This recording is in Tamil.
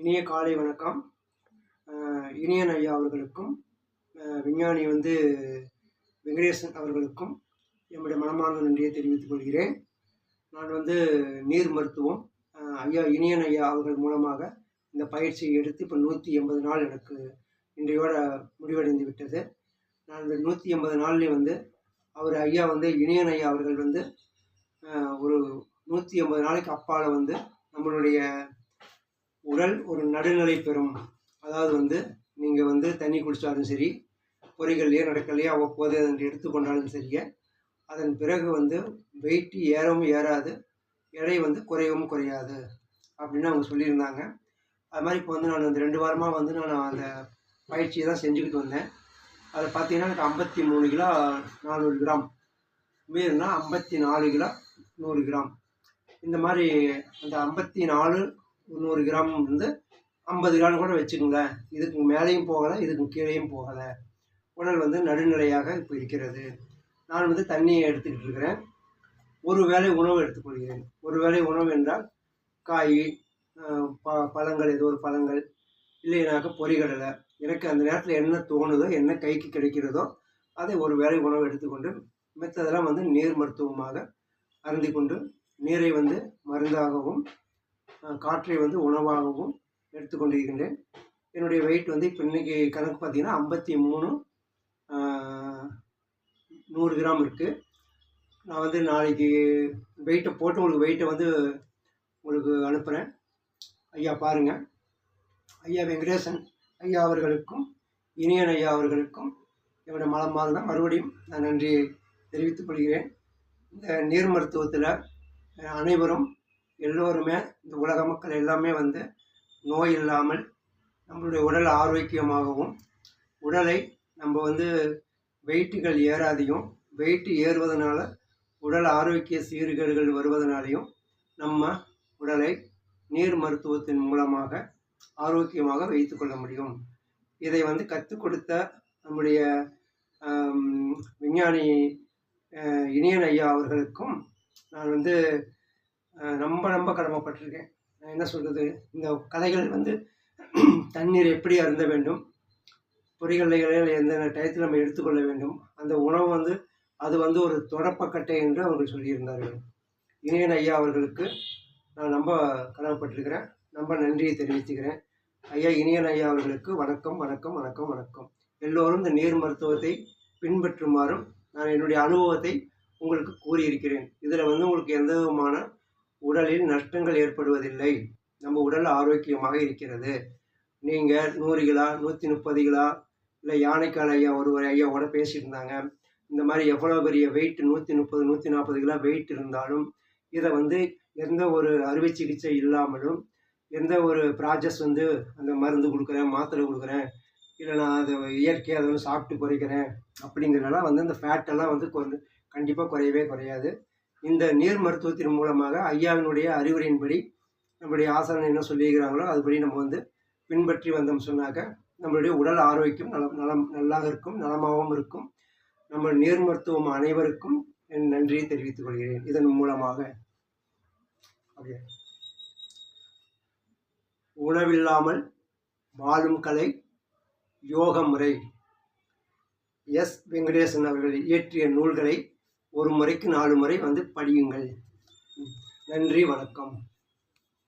இனிய காலை வணக்கம். இனியன் ஐயா அவர்களுக்கும் விஞ்ஞானி வந்து வெங்கடேசன் அவர்களுக்கும் என்னுடைய மனமார்ந்த நன்றியை தெரிவித்துக் கொள்கிறேன். நான் வந்து நீர் மருத்துவம் ஐயா இனியன் ஐயா அவர்கள் மூலமாக இந்த பயிற்சியை எடுத்து இப்போ நூற்றி எண்பது நாள் எனக்கு இன்றையோட முடிவடைந்து விட்டது. நான் இந்த நூற்றி எண்பது நாள்லேயும் வந்து அவர் ஐயா வந்து இனியன் ஐயா அவர்கள் வந்து ஒரு நூற்றி எண்பது நாளைக்கு அப்பால் வந்து நம்மளுடைய உடல் ஒரு நடுநிலை பெறும். அதாவது வந்து நீங்கள் வந்து தண்ணி குடித்தாலும் சரி பொறிகள்லையோ நடக்கலையோ அவ்வப்போது அதை எடுத்துக்கொண்டாலும் சரியே அதன் பிறகு வந்து வெயிட் ஏறவும் ஏறாது எடை வந்து குறையவும் குறையாது அப்படின்னு அவங்க சொல்லியிருந்தாங்க. அது மாதிரி இப்போ வந்து நான் இந்த ரெண்டு வாரமாக வந்து நான் அந்த பயிற்சியை தான் செஞ்சுக்கிட்டு வந்தேன். அதில் பார்த்தீங்கன்னா எனக்கு ஐம்பத்தி மூணு கிலோ நானூறு கிராம் மீறினா ஐம்பத்தி நாலு கிலோ நூறு கிராம். இந்த மாதிரி அந்த ஐம்பத்தி நாலு நூறு கிராம் வந்து ஐம்பது கிராம் கூட வச்சுக்கோங்களேன். இதுக்கு மேலேயும் போகலை இதுக்கு கீழேயும் போகலை. உடல் வந்து நடுநிலையாக இப்போ இருக்கிறது. நான் வந்து தண்ணியை எடுத்துக்கிட்டு இருக்கிறேன். ஒரு வேளை உணவு எடுத்துக்கொள்கிறேன். ஒரு வேளை உணவு என்றால் காய் ப பழங்கள் ஏதோ ஒரு பழங்கள் இல்லைனாக்க பொறிகடலை எனக்கு அந்த நேரத்தில் என்ன தோணுதோ என்ன கைக்கு கிடைக்கிறதோ அதை ஒரு வேளை உணவு எடுத்துக்கொண்டு மித்ததெல்லாம் வந்து நீர் மருத்துவமாக அருந்தி கொண்டு நீரை வந்து மருந்தாகவும் காற்றை வந்து உணவாகவும் எடுத்துக்கொண்டிருக்கின்றேன் என்னுடைய வெயிட் வந்து இப்போ இன்னைக்கு கணக்கு பார்த்திங்கன்னா ஐம்பத்தி மூணு நூறு கிராம் இருக்குது நான் வந்து நாளைக்கு வெயிட்டை போட்டு உங்களுக்கு வெயிட்டை வந்து உங்களுக்கு அனுப்புகிறேன் ஐயா பாருங்கள் ஐயா வெங்கடேசன் ஐயா அவர்களுக்கும் இனியன் ஐயா அவர்களுக்கும் என்னுடைய மலமாக மறுபடியும் நான் நன்றி தெரிவித்துக் கொள்கிறேன். இந்த நீர் மருத்துவத்தில் அனைவரும் எல்லோருமே இந்த உலக மக்கள் எல்லாமே வந்து நோய் இல்லாமல் நம்மளுடைய உடல் ஆரோக்கியமாகவும் உடலை நம்ம வந்து வெயிட்டுகள் ஏறாதையும் வெயிட்டு ஏறுவதனால உடல் ஆரோக்கிய சீர்கேடுகள் வருவதனாலையும் நம்ம உடலை நீர் மருத்துவத்தின் மூலமாக ஆரோக்கியமாக வைத்துக்கொள்ள முடியும். இதை வந்து கற்றுக் கொடுத்த நம்முடைய விஞ்ஞானி இனியன் ஐயா அவர்களுக்கும் நான் வந்து ரொம்ப ரொம்ப கடமைப்பட்டிருக்கேன். நான் என்ன சொல்கிறது இந்த கலைகள் வந்து தண்ணீர் எப்படி அருந்த வேண்டும்? பொறிகளைகளில் எந்த டயத்தில் நம்ம எடுத்துக்கொள்ள வேண்டும்? அந்த உணவு வந்து அது வந்து ஒரு தொடப்பக்கட்டை என்று அவர்கள் சொல்லியிருந்தார்கள். இணையன் ஐயா அவர்களுக்கு நான் ரொம்ப கடமைப்பட்டிருக்கிறேன். ரொம்ப நன்றியை தெரிவித்துக்கிறேன். ஐயா இனியன் ஐயா அவர்களுக்கு வணக்கம் வணக்கம் வணக்கம் வணக்கம். எல்லோரும் இந்த நீர் மருத்துவத்தை பின்பற்றுமாறும் நான் என்னுடைய அனுபவத்தை உங்களுக்கு கூறியிருக்கிறேன். இதில் வந்து உங்களுக்கு எந்த விதமான உடலில் நஷ்டங்கள் ஏற்படுவதில்லை. நம்ம உடல் ஆரோக்கியமாக இருக்கிறது. நீங்கள் நூறு கிலோ நூற்றி முப்பது கிலோ இல்லை யானைக்கால் ஐயா ஒருவர் ஐயாவோட கூட பேசியிருந்தாங்க. இந்த மாதிரி எவ்வளோ பெரிய வெயிட் நூற்றி முப்பது நூற்றி நாற்பது கிலோ வெயிட் இருந்தாலும் இதை வந்து எந்த ஒரு அறுவை சிகிச்சை இல்லாமலும் எந்த ஒரு ப்ராஜெக்ட்ஸ் வந்து அந்த மருந்து கொடுக்குறேன் மாத்திரை கொடுக்குறேன் இல்லை நான் அதை இயற்கையாக அதை வந்து சாப்பிட்டு குறைக்கிறேன் அப்படிங்கிறதெல்லாம் வந்து இந்த ஃபேட்டெல்லாம் வந்து கொஞ்சம் கண்டிப்பாக குறையவே குறையாது. இந்த நீர் மருத்துவத்தின் மூலமாக ஐயாவினுடைய அறிவுரையின்படி நம்முடைய ஆசானம் என்ன சொல்லியிருக்கிறாங்களோ அதுபடி நம்ம வந்து பின்பற்றி வந்தோம் சொன்னாக்க நம்மளுடைய உடல் ஆரோக்கியம் நலம் நலம் நல்லாக இருக்கும் நலமாகவும் இருக்கும். நம்ம நீர் மருத்துவம் அனைவருக்கும் என் நன்றியை தெரிவித்துக் கொள்கிறேன். இதன் மூலமாக அப்படியே. உணவில்லாமல் வாழும் கலை யோக முறை எஸ் வெங்கடேசன் அவர்கள் இயற்றிய நூல்களை ஒரு முறைக்கு நாலு முறை வந்து படியுங்கள். நன்றி வணக்கம்.